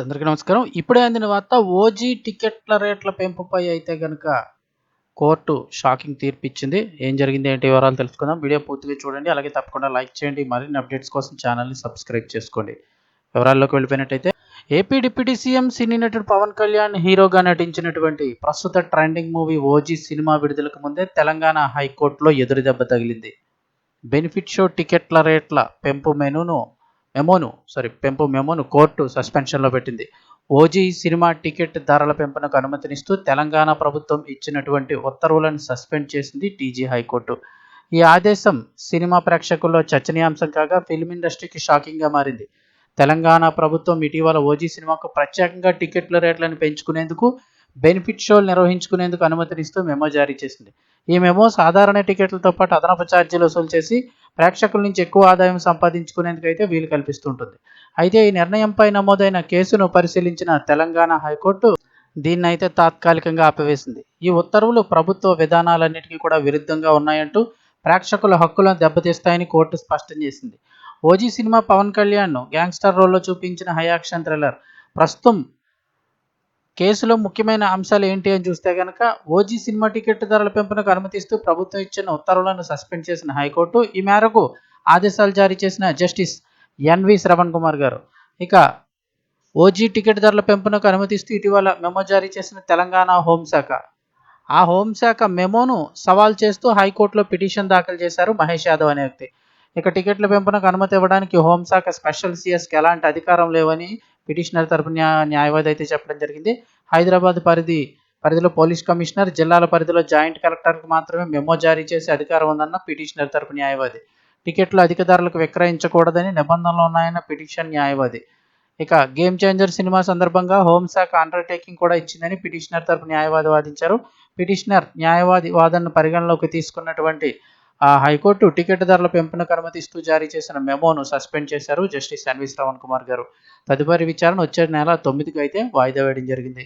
అందరికీ నమస్కారం. ఇప్పుడే అందిన వార్త ఓజీ టికెట్ల రేట్ల పెంపుపై అయితే కనుక కోర్టు షాకింగ్ తీర్పు ఇచ్చింది ఏం జరిగింది ఏంటి వివరాలు తెలుసుకుందాం. వీడియో పూర్తిగా చూడండి. అలాగే తప్పకుండా లైక్ చేయండి. మరిన్ని అప్డేట్స్ కోసం ఛానల్ని సబ్స్క్రైబ్ చేసుకోండి. వివరాల్లోకి వెళ్ళిపోయినట్టయితే ఏపీ డిప్యూటీ సీఎం సినీ నటుడు పవన్ కళ్యాణ్ హీరోగా నటించినటువంటి ప్రస్తుత ట్రెండింగ్ మూవీ ఓజీ సినిమా విడుదలకు ముందే తెలంగాణ హైకోర్టులో ఎదురుదెబ్బ తగిలింది. బెనిఫిట్ షో టికెట్ల రేట్ల పెంపు మెనూను మెమోను సారీ పెంపు మెమోను కోర్టు సస్పెన్షన్లో పెట్టింది. ఓజీ సినిమా టికెట్ ధరల పెంపునకు అనుమతినిస్తూ తెలంగాణ ప్రభుత్వం ఇచ్చినటువంటి ఉత్తర్వులను సస్పెండ్ చేసింది టీజీ హైకోర్టు. ఈ ఆదేశం సినిమా ప్రేక్షకుల్లో చర్చనీయాంశం కాగా ఫిల్మ్ ఇండస్ట్రీకి షాకింగ్గా మారింది. తెలంగాణ ప్రభుత్వం ఇటీవల ఓజీ సినిమాకు ప్రత్యేకంగా టికెట్ల రేట్లను పెంచుకునేందుకు బెనిఫిట్ షోలు నిర్వహించుకునేందుకు అనుమతినిస్తూ మెమో జారీ చేసింది. ఈ మెమో సాధారణ టికెట్లతో పాటు అదనపు ఛార్జీలు వసూలు చేసి ప్రేక్షకుల నుంచి ఎక్కువ ఆదాయం సంపాదించుకునేందుకు అయితే వీలు కల్పిస్తుంటుంది. అయితే ఈ నిర్ణయంపై నమోదైన కేసును పరిశీలించిన తెలంగాణ హైకోర్టు దీన్ని అయితే తాత్కాలికంగా ఆపివేసింది. ఈ ఉత్తర్వులు ప్రభుత్వ విధానాలన్నిటికీ కూడా విరుద్ధంగా ఉన్నాయంటూ ప్రేక్షకుల హక్కులను దెబ్బతీస్తాయని కోర్టు స్పష్టం చేసింది. ఓజీ సినిమా పవన్ కళ్యాణ్ను గ్యాంగ్స్టర్ రోల్లో చూపించిన హై యాక్షన్ థ్రిల్లర్ ప్రస్తుతం కేసులో ముఖ్యమైన అంశాలు ఏంటి అని చూస్తే కనుక ఓజీ సినిమా టికెట్ ధరల పెంపునకు అనుమతిస్తూ ప్రభుత్వం ఇచ్చిన ఉత్తర్వులను సస్పెండ్ చేసిన హైకోర్టు ఈ మేరకు ఆదేశాలు జారీ చేసిన జస్టిస్ ఎన్వి శ్రవణ్ కుమార్ గారు. ఇక ఓజీ టికెట్ ధరల పెంపునకు అనుమతిస్తూ ఇటీవల మెమో జారీ చేసిన తెలంగాణ హోంశాఖ. ఆ హోంశాఖ మెమోను సవాల్ చేస్తూ హైకోర్టులో పిటిషన్ దాఖలు చేశారు మహేష్ యాదవ్ అనే వ్యక్తి. ఇక టికెట్ల పెంపునకు అనుమతి ఇవ్వడానికి హోంశాఖ స్పెషల్ సిఎస్కి ఎలాంటి అధికారం లేవని పిటిషనర్ తరపు న్యా- న్యాయవాది అయితే చెప్పడం జరిగింది. హైదరాబాద్ పరిధి పరిధిలో పోలీస్ కమిషనర్ జిల్లాల పరిధిలో జాయింట్ కలెక్టర్కు మాత్రమే మెమో జారీ చేసే అధికారం ఉందన్న పిటిషనర్ తరపు న్యాయవాది. టికెట్లు అధిక ధరలకు విక్రయించకూడదని నిబంధనలు ఉన్నాయన్న పిటిషన్ న్యాయవాది. ఇక గేమ్ చేంజర్ సినిమా సందర్భంగా హోంశాఖ అండర్టేకింగ్ కూడా ఇచ్చిందని పిటిషనర్ తరపు న్యాయవాది వాదించారు. పిటిషనర్ న్యాయవాది వాదనను పరిగణలోకి తీసుకున్నటువంటి ఆ హైకోర్టు టికెట్ ధరల పెంపునకు అనుమతిస్తూ జారీ చేసిన మెమోను సస్పెండ్ చేశారు జస్టిస్ ఎన్వి శ్రవణ్ కుమార్ గారు. తదుపరి విచారణ వచ్చే నెల తొమ్మిదికి అయితే వాయిదా వేయడం జరిగింది.